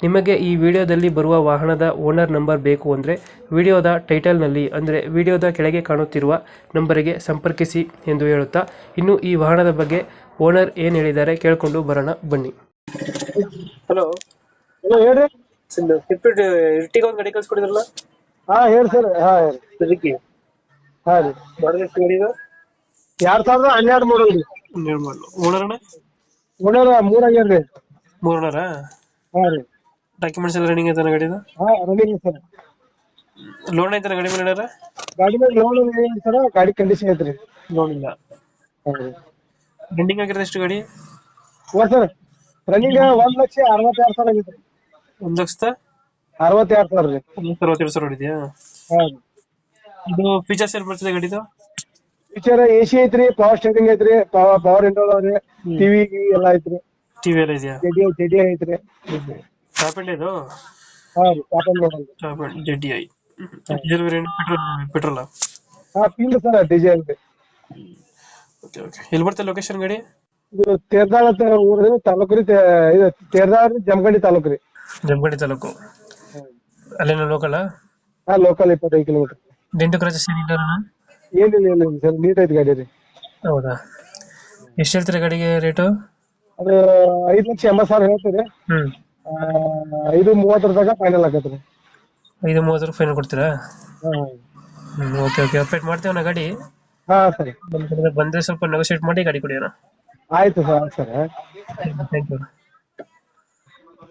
ನಿಮಗೆ ಈ ವಿಡಿಯೋದಲ್ಲಿ ಬರುವ ವಾಹನದ ಓನರ್ ನಂಬರ್ ಬೇಕು ಅಂದರೆ ವಿಡಿಯೋದ ಟೈಟಲ್ನಲ್ಲಿ ಅಂದರೆ ವಿಡಿಯೋದ ಕೆಳಗೆ ಕಾಣುತ್ತಿರುವ ನಂಬರಿಗೆ ಸಂಪರ್ಕಿಸಿ ಎಂದು ಹೇಳುತ್ತಾ ಇನ್ನು ಈ ವಾಹನದ ಬಗ್ಗೆ ಓನರ್ ಏನು ಹೇಳಿದ್ದಾರೆ ಕೇಳಿಕೊಂಡು ಬರೋಣ ಬನ್ನಿ. ಹಲೋ. ಹಲೋ ಹೇಳ್ರಿ. ಇರ್ಟಿಗ ಒಂದು ಗಾಡಿ ಕಳ್ಸ್ಕೊಡಿದ್ರಲ್ಲ? ಹಾ ಹೇಳಿ ಸರ್. ಹಾ ಹೇಳಿ. ಅದಕ್ಕೆ ಹಾ ರೀ. ಮಾಡಲ್ ಎಷ್ಟು ಗಾಡಿ ಎರಡ್ ಸಾವಿರದ ಹನ್ನೆರಡು ಮೂರು ರೀ ರೀ ಮೂರನರ ಹಾ ರೀ. ಡಾಕ್ಯುಮೆಂಟ್ಸ್ ಎಲ್ಲ ರನ್ನಿಂಗ್ ಐತನ ಗಾಡಿದು? ಹಾ ರನ್ನಿಂಗ್ ಸರ್ ಲೋನ್ ಐತಾನ ಗಾಡಿ ಮೇಲೆ ಏನಾರ ಗಾಡಿ ಮೇಲೆ ಲೋನ್ ಇದೆ ಸರ್ ಗಾಡಿ ಕಂಡೀಷನ್ ಐತ್ರಿ. ಲೋನ್ ಇಲ್ಲ. ರನ್ನಿಂಗ್ ಆಗಿರೋದು ಎಷ್ಟು ಗಾಡಿ? ಓ ಸರ್ ರನ್ನಿಂಗ್ ಒಂದ್ ಲಕ್ಷ ಅರವತ್ತೆರಡು ಸಾವಿರ ಆಗೈತ್ರಿ ಒಂದ್ ಲಕ್ಷದ? ಅರವತ್ತೆರಡು ಸಾವಿರ ರೀ. ಒಂದು ಅರವತ್ತೆರಡು ಸಾವಿರ ಹೊಡಿದ್ಯಾ? ಹಾ ಇದು ಫೀಚರ್ಸ್ ಏನ್ ಬರ್ತದೆ ಗಾಡಿದು? ಫೀಚರ್ ಎ ಸಿ ಐತ್ರಿ ಪವರ್ ಸ್ಟೇರಿಂಗ್ ಐತ್ರಿ ಪವರ್ ವಿಂಡೋ ಅದಾವ್ರಿ ಟಿವಿ ಎಲ್ಲ ಐತ್ರಿ. ಟಿವಿ ಎಲ್ಲ ಇದೆಯಾ? ಜೆಡಿ ಜೆಡಿ ಐತ್ರಿ. ಟಾಪ್ ಎಂಡ್ ಇದು ಹಾ ಟಾಪ್ ಎಂಡ್ ಐ ಡೀಸೆಲ್ ವೇರಿಯಂಟ್ ಪೆಟ್ರೋಲ್ ಪೆಟ್ರೋಲ್ ಹಾ ಫೀಲ್ಡ್ ಸರ್ ಡಿಸೈನ್ ರೀ ಓಕೆ ಓಕೆ ಎಲ್ಲಿ ಬರ್ತದೆ ಲೊಕೇಶನ್ ಗಾಡಿ? ಇದು ತೇರ್ದಾಳ ಅಂತ ಊರು ತಾಲೂಕು ರೀ ಇದು ತೇರ್ದಾಳ ಜಮಖಂಡಿ ತಾಲೂಕು ರೀ. ಜಮಖಂಡಿ ತಾಲೂಕು. ಅಲ್ಲೇನೋ ಲೋಕಲ್ ಹಾ ಲೋಕಲ್ ಇಪ್ಪತ್ತೈದು ಕಿಲೋಮೀಟರ್ ಡೆಂಟು ಕ್ರಚಸ್ ಏನಿಲ್ಲ ಏನಿಲ್ಲ ಏನಿಲ್ಲ ಸರ್ ನೀಟ್ ಐತಿ ಗಾಡಿ ರೀ. ಹೌದಾ? ಎಷ್ಟು ಹೇಳ್ತೀರಾ ಗಾಡಿಗೆ ರೇಟು ಅದು ಐದು ಲಕ್ಷ ಎಂಬತ್ತು ಸಾವಿರ ಹೇಳ್ತೀರಿ. ಹ್ಮ್. ಆ, ಐದು ಮೂವತ್ತರದಾಗ ಫೈನಲ್ ಆಗತ್ತೆ ಐದು ಮೂವತ್ತು ಫೈನ್ ಕೊಡ್ತೀರಾ? ಹಾ. ಹ್ಮ್ ಓಕೆ ಓಕೆ ಅಪ್ಡೇಟ್ ಮಾಡ್ತೇವೆ ನಾ ಗಾಡಿ. ಹಾ ಸರಿ. ನಮ್ಮ ಬಂದ್ರೆ ಸ್ವಲ್ಪ ನೆಗೋಶಿಯೇಟ್ ಮಾಡಿ ಗಾಡಿ ಕೊಡಿ ಅಣ್ಣ. ಆಯ್ತು ಸರ್ ಸರ್. Thank you